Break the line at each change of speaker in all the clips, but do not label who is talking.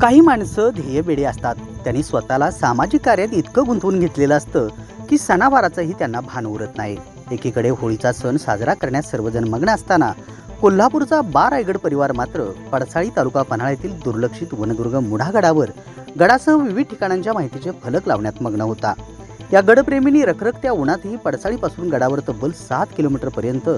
काही माणसं ध्येयवेडे असतात. त्यांनी स्वतःला सामाजिक कार्यात इतकं गुंतवून घेतलेलं असतं की सणावाराचंही त्यांना भान उरत नाही. एकीकडे होळीचा सण साजरा करण्यात सर्वजण मग्न असताना कोल्हापूरचा बार रायगड परिवार मात्र पडसाळी तालुका पन्हाळ्यातील दुर्लक्षित वनदुर्ग मुढागडावर गडासह विविध ठिकाणांच्या माहितीचे फलक लावण्यात मग्न होता. या गडप्रेमींनी रखरखत्या उन्हातही पडसाळीपासून गडावर तब्बल सात किलोमीटरपर्यंत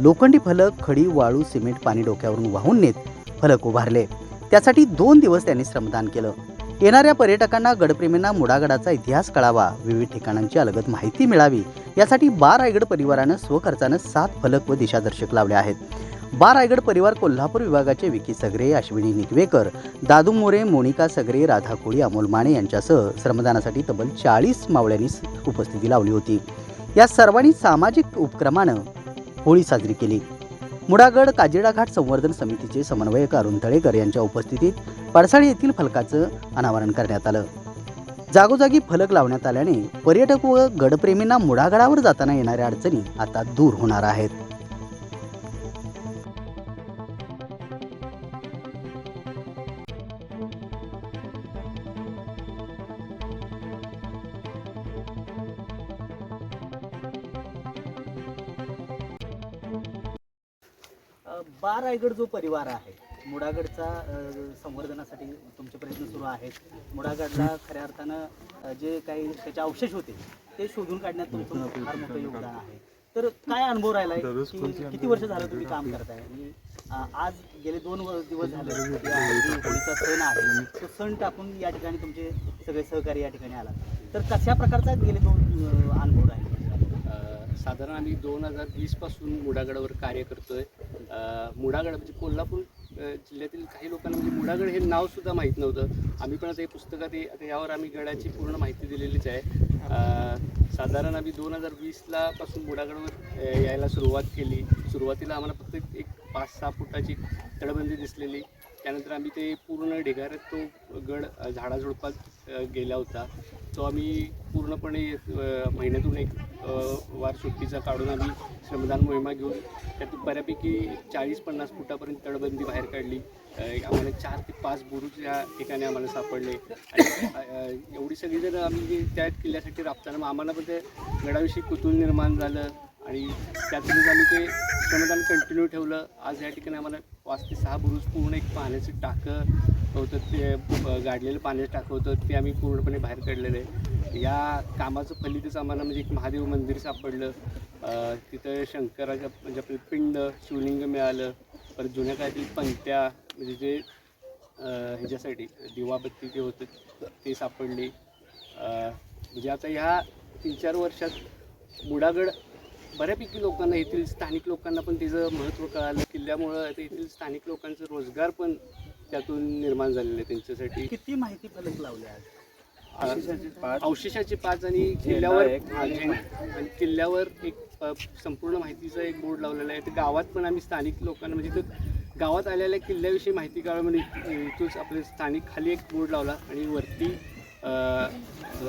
लोखंडी फलक खडी वाळू सिमेंट पाणी डोक्यावरून वाहून नेत फलक उभारले. त्यासाठी दोन दिवस त्यांनी श्रमदान केलं. येणाऱ्या पर्यटकांना गडप्रेमींना मुडागडाचा इतिहास कळावा विविध ठिकाणांची अलगद माहिती मिळावी यासाठी बार रायगड परिवारानं स्वखर्चानं सात फलक व दिशादर्शक लावले आहेत. बार रायगड परिवार कोल्हापूर विभागाचे विकी सगरे अश्विनी निकवेकर दादू मोरे मोनिका सगरे राधा कोळी अमोल माने यांच्यासह श्रमदानासाठी तब्बल चाळीस मावळ्यांनी उपस्थिती लावली होती. या सर्वांनी सामाजिक उपक्रमानं होळी साजरी केली. मुडागड काजिडा घाट संवर्धन समितीचे समन्वयक अरुण तळेकर यांच्या उपस्थितीत पडसाळी येथील फलकाचं अनावरण करण्यात आलं. जागोजागी फलक लावण्यात आल्याने पर्यटक व गडप्रेमींना मुडागडावर जाताना येणाऱ्या अडचणी आता दूर होणार आहेत. बा रायगड जो परिवार आहे मुडागडचा संवर्धनासाठी तुमचे प्रयत्न सुरू आहेत. मुडागडला खऱ्या अर्थानं जे काही त्याचे अवशेष होते ते शोधून काढण्यात तुमचं फार मोठं योगदान आहे. तर काय अनुभव राहिलाय? की किती वर्ष झालं तुम्ही काम करताय? आणि आज गेले दोन दिवस झाले होळीचा सण आहे. तो सण टाकून या ठिकाणी तुमचे सगळे सहकारी या ठिकाणी आला तर कशा प्रकारचा गेले दोन अनुभव राहिले?
साधारण आम्ही दोन हजार वीसपासून मुडागडावर कार्य करतोय. मुडागड म्हणजे कोल्हापूर जिल्ह्यातील काही लोकांना म्हणजे मुडागड हे नावसुद्धा माहीत नव्हतं. आम्ही पण आता हे पुस्तकात हे आता यावर आम्ही गडाची पूर्ण माहिती दिलेलीच आहे. साधारण आम्ही दोन हजार वीसला पासून मुडागडवर यायला सुरुवात केली. सुरुवातीला आम्हाला फक्त एक पाच सहा फुटाची तडबंदी दिसलेली. त्यानंतर आम्ही ते पूर्ण ढिगाऱ्यात तो गड झाडाझुडपात गेला होता. तो आम्ही पूर्णपणे महिन्यातून एक वार सुट्टीचा काढून आम्ही श्रमदान मोहिमा घेऊन त्यात बऱ्यापैकी चाळीस पन्नास फुटापर्यंत तडबंदी बाहेर काढली. आम्हाला चार ते पाच बुरुज या ठिकाणी आम्हाला सापडले. आणि एवढी सगळी जर आम्ही त्या किल्ल्यासाठी राबताना मग आम्हाला पण ते गडाविषयी कुतूल निर्माण झालं. आणि त्यातूनच आम्ही ते श्रमदान कंटिन्यू ठेवलं. आज या ठिकाणी आम्हाला पाच ते सहा बुरुज पूर्ण एक पाण्याचं टाकं होतं ते गाडलेलं पाण्याचं टाकं होतं ते आम्ही पूर्णपणे बाहेर काढलेलं आहे. या कामाचं फलितच आम्हाला म्हणजे एक महादेव मंदिर सापडलं. तिथं शंकराच्या म्हणजे आपलं पिंड शिवलिंग मिळालं. परत जुन्या काळातील पंक्त्या म्हणजे जे ह्याच्यासाठी दिवाबत्ती जे होतं ते सापडले. म्हणजे आता ह्या तीन चार वर्षात मुडागड बऱ्यापैकी लोकांना येथील स्थानिक लोकांना पण तिचं महत्त्व कळालं. किल्ल्यामुळं आता येथील स्थानिक लोकांचं रोजगार पण त्यातून निर्माण झालेलं आहे त्यांच्यासाठी.
किती माहिती फलक लावले आज?
अवशेषाचे पाच. आणि किल्ल्यावर. आणि किल्ल्यावर एक संपूर्ण माहितीचा एक बोर्ड लावलेला आहे. ते गावात पण आम्ही स्थानिक लोकांना म्हणजे ते गावात आलेल्या किल्ल्याविषयी माहिती काढून म्हणजे इथूच आपले स्थानिक खाली एक बोर्ड लावला आणि वरती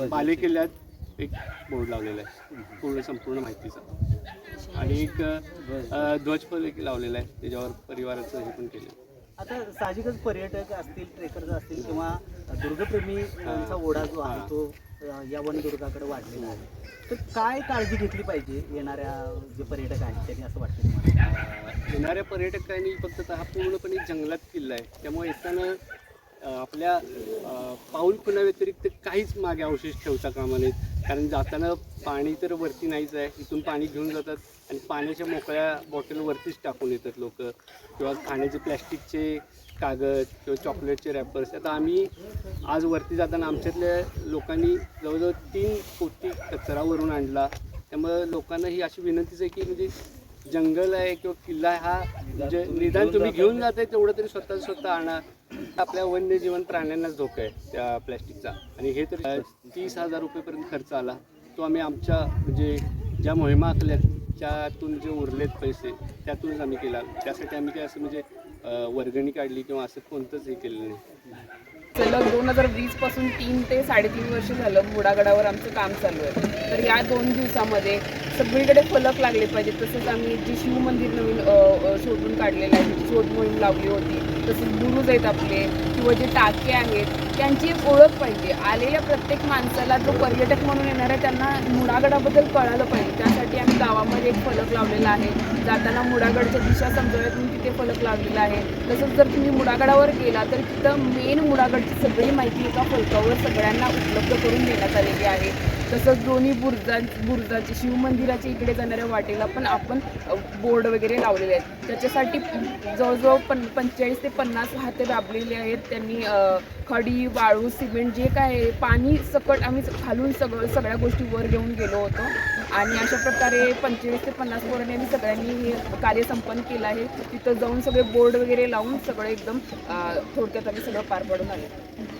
बाले किल्ल्यात एक बोर्ड लावलेला आहे. पूर्ण संपूर्ण माहितीचा. आणि एक अ, ध्वजफलक लावलेला आहे. त्याच्यावर परिवाराचं हे पण केलं.
आता साहजिकच पर्यटक असतील ट्रेकर्स असतील किंवा दुर्गप्रेमीचा ओढा जो आहे तो या वनदुर्गाकडे वाढलेला आहे. तर काय काळजी घेतली पाहिजे येणाऱ्या जे पर्यटक आहेत त्यांनी असं वाटतं
येणाऱ्या पर्यटकांनी फक्त हा पूर्णपणे जंगलात किल्ला आहे. त्यामुळे येताना आपल्या पाऊल पाऊल खुणाव्यतिरिक्त काहीच मागे अवशेष ठेवता कामा नयेत. कारण जाताना पाणी तर वरती नाहीच आहे इथून पाणी घेऊन जातात आणि पाण्याच्या मोकळ्या बॉटलवरतीच टाकून येतात लोक. किंवा खाण्याचे प्लॅस्टिकचे कागद किंवा चॉकलेटचे रॅपर्स आता आम्ही आज वरती जाताना आमच्यातल्या लोकांनी जवळजवळ तीन कोटी कचरावरून आणला. त्यामुळं लोकांना ही अशी विनंतीच आहे की म्हणजे जंगल आहे किंवा किल्ला आहे हा म्हणजे निदान तुम्ही घेऊन जाताय तेवढं तरी स्वतः स्वतः आणा. आपल्या वन्यजीवन प्राण्यांनाच धोका आहे त्या प्लॅस्टिकचा. आणि हे तर तीस हजार रुपयेपर्यंत खर्च आला. तो आम्ही आमच्या म्हणजे ज्या मोहिमा आखल्यात त्यातून जे उरलेत पैसे त्यातूनच आम्ही केला. त्यासाठी आम्ही काय असं म्हणजे वर्गणी काढली किंवा असं कोणतंच हे केलं नाही.
सलग दोन हजार वीसपासून तीन ते साडेतीन वर्ष झालं घोडागडावर आमचं काम चालू आहे. तर या दोन दिवसामध्ये सगळीकडे फलक लागले पाहिजेत. तसंच आम्ही जे शिव मंदिर नवीन शोधून काढलेलं आहे. शोध मोहीम लावली होती. तसंच बुरुज आहेत आपले किंवा जे टाके आहेत त्यांची एक ओळख पाहिजे. आलेल्या प्रत्येक माणसाला जो पर्यटक म्हणून येणार आहे त्यांना मुडागडाबद्दल कळालं पाहिजे. त्यासाठी आम्ही गावामध्ये एक फलक लावलेला आहे. जाताना मुळागडच्या दिशा समजाव्यात म्हणून तिथे फलक लावलेला आहे. तसंच जर तुम्ही मुडागडावर गेला तर तिथं मेन मुडागडची सगळी माहिती एका फलकावर सगळ्यांना उपलब्ध करून देण्यात आलेली आहे. तसंच दोन्ही बुर्जा बुर्जाचे शिवमंदिराच्या इकडे जाणाऱ्या वाटेला पण आपण बोर्ड वगैरे लावलेले आहेत. त्याच्यासाठी जवळजवळ पन पंचेचाळीस ते पन्नास हाते दाबलेले आहेत त्यांनी खडी वाळू सिमेंट जे काय आहे पाणी सकट आम्ही खालून सगळं सगळ्या गोष्टी वर घेऊन गेलो होतो. आणि अशा प्रकारे पंचेचाळीस ते पन्नास पोरांनी आम्ही सगळ्यांनी हे कार्य संपन्न केलं आहे. तिथं जाऊन सगळे बोर्ड वगैरे लावून सगळं एकदम थोडक्यात आम्ही सगळं पार पाडून आले.